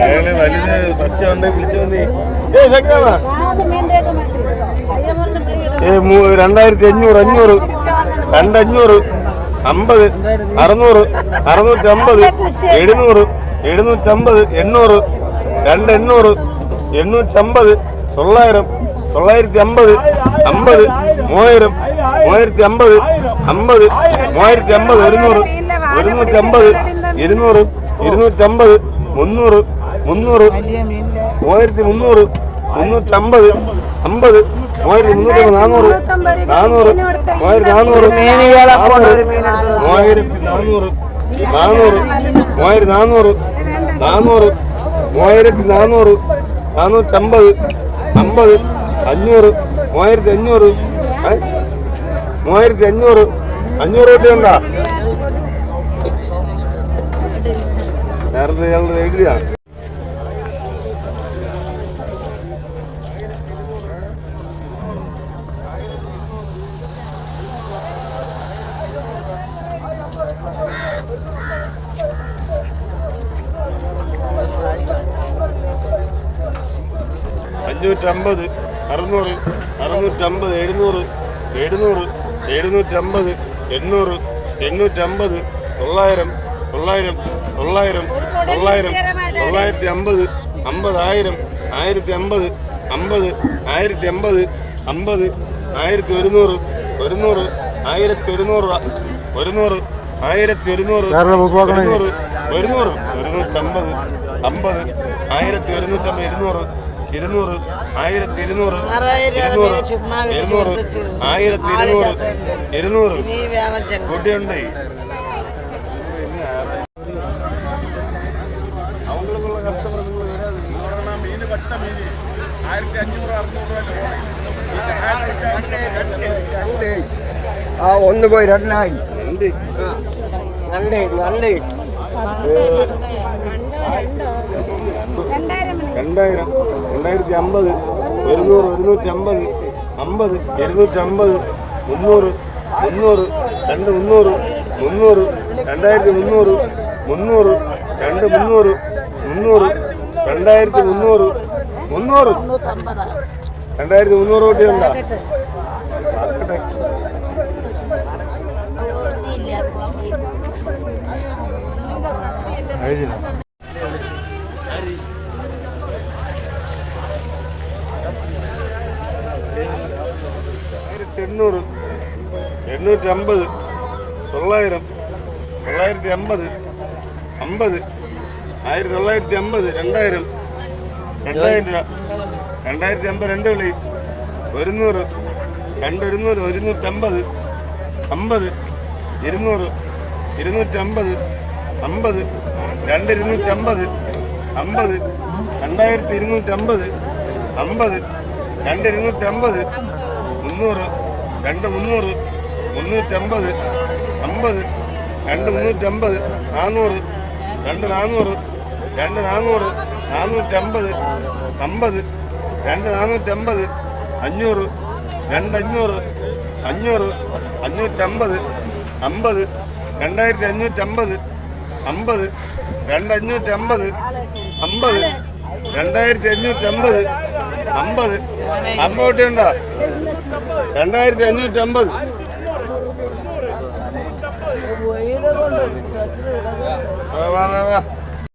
അയാൾ വലുത് പച്ച ഉണ്ട് വിളിച്ചു വന്നേ ഏ സംഗ്രാമ ഏ മൂ- രണ്ടായിരത്തി അഞ്ഞൂറ് അഞ്ഞൂറ്. രണ്ടഞ്ഞൂറ് അമ്പത് അറുന്നൂറ് അറുന്നൂറ്റമ്പത് എഴുന്നൂറ് എഴുന്നൂറ്റമ്പത് എണ്ണൂറ് രണ്ട് എണ്ണൂറ് എണ്ണൂറ്റമ്പത് തൊള്ളായിരം തൊള്ളായിരത്തി അമ്പത് അമ്പത് മൂവായിരം മൂവായിരത്തി അമ്പത് അമ്പത് മൂവായിരത്തി അമ്പത് ഒരുന്നൂറ് ഒരുന്നൂറ്റമ്പത് ഇരുന്നൂറ് ഇരുന്നൂറ്റമ്പത് മുന്നൂറ് മുന്നൂറ് മൂവായിരത്തി മുന്നൂറ് മുന്നൂറ്റമ്പത് അമ്പത് മൂവായിരത്തി മുന്നൂറ്റി നാനൂറ് നാനൂറ് മൂവായിരത്തി നാനൂറ് മൂവായിരത്തി നാനൂറ് നാനൂറ് മൂവായിരത്തി നാനൂറ് നാനൂറ് മൂവായിരത്തി നാനൂറ് നാനൂറ്റമ്പത് അമ്പത് അഞ്ഞൂറ് മൂവായിരത്തി അഞ്ഞൂറ് മൂവായിരത്തി അഞ്ഞൂറ് അഞ്ഞൂറ് രൂപയുണ്ടാ നേരത്തെ ഞങ്ങൾ എഴുതിയാ? അഞ്ഞൂറ്റമ്പത് അറുന്നൂറ് അറുന്നൂറ്റമ്പത് എഴുന്നൂറ് എഴുന്നൂറ് എഴുന്നൂറ്റമ്പത് എണ്ണൂറ് എണ്ണൂറ്റമ്പത് തൊള്ളായിരം തൊള്ളായിരം തൊള്ളായിരം തൊള്ളായിരം തൊള്ളായിരത്തി അമ്പത് അമ്പതായിരം ആയിരത്തി അമ്പത് അമ്പത് ആയിരത്തി അമ്പത് അമ്പത് ആയിരത്തി ഒരുന്നൂറ് ഒരുന്നൂറ് ആയിരത്തി ഒരുന്നൂറ് ഒരുന്നൂറ് ആയിരത്തി ഒരുന്നൂറ് ഒരുന്നൂറ് ഒരുന്നൂറ് ഒരുന്നൂറ്റമ്പത് അമ്പത് ആയിരത്തി ഒരുന്നൂറ്റമ്പത് ഇരുന്നൂറ് ഇരുന്നൂറ് ആയിരത്തി ഇരുന്നൂറ് ഇരുന്നൂറ് ഇരുന്നൂറ് ആയിരത്തി ഇരുന്നൂറ് ഇരുന്നൂറ് കുട്ടിയുണ്ട് അവங்களுக்குள்ள கஸ்டமர் மீன் பச்ச மீன் ஆயிரத்தி அஞ்சூறு அறுநூறு ആ ഒന്ന് പോയി രണ്ടായി. രണ്ട്. രണ്ട് രണ്ടായിരം. രണ്ടായിരത്തി അമ്പത് ഒരുന്നൂറ് ഒരുന്നൂറ്റി അമ്പത് അമ്പത് ഇരുന്നൂറ്റി അമ്പത് മുന്നൂറ് മുന്നൂറ് രണ്ട് മുന്നൂറ് മുന്നൂറ് രണ്ടായിരത്തി മുന്നൂറ് മുന്നൂറ് രണ്ട് മുന്നൂറ് മുന്നൂറ് രണ്ടായിരത്തി മുന്നൂറ് മുന്നൂറ്. രണ്ടായിരത്തി മുന്നൂറ് കോട്ടി ഉണ്ടോ ആയിരത്തി എണ്ണൂറ്. എണ്ണൂറ്റി അമ്പത് തൊള്ളായിരം. തൊള്ളായിരത്തി അമ്പത്. അമ്പത് ആയിരത്തി തൊള്ളായിരത്തി അമ്പത് രണ്ടായിരം. രണ്ടായിരം രൂപ. രണ്ടായിരത്തി അമ്പത് രണ്ട് വിളി. ഒരുന്നൂറ്. രണ്ട് ഒരുന്നൂറ് ഒരുന്നൂറ്റമ്പത്. അമ്പത്. ഇരുന്നൂറ്. ഇരുന്നൂറ്റമ്പത്. അമ്പത്. രണ്ട് ഇരുന്നൂറ്റമ്പത് അമ്പത്. രണ്ടായിരത്തി ഇരുന്നൂറ്റമ്പത് അമ്പത്. രണ്ട് ഇരുന്നൂറ്റമ്പത് മുന്നൂറ്. രണ്ട് മുന്നൂറ് മുന്നൂറ്റമ്പത് അമ്പത് രണ്ട് മുന്നൂറ്റമ്പത് നാനൂറ് രണ്ട് നാനൂറ് രണ്ട് നാനൂറ് നാനൂറ്റമ്പത് അമ്പത് രണ്ട് നാനൂറ്റമ്പത് അഞ്ഞൂറ് രണ്ട് അഞ്ഞൂറ് അഞ്ഞൂറ് അഞ്ഞൂറ്റമ്പത് അമ്പത് രണ്ടായിരത്തി അഞ്ഞൂറ്റമ്പത് അമ്പത് രണ്ട് അഞ്ഞൂറ്റമ്പത് അമ്പത് രണ്ടായിരത്തി അഞ്ഞൂറ്റമ്പത് അമ്പത്. അമ്പത് ഉണ്ടോ രണ്ടായിരത്തി അഞ്ഞൂറ്റമ്പത് വാ, വാ, വാ, വാ.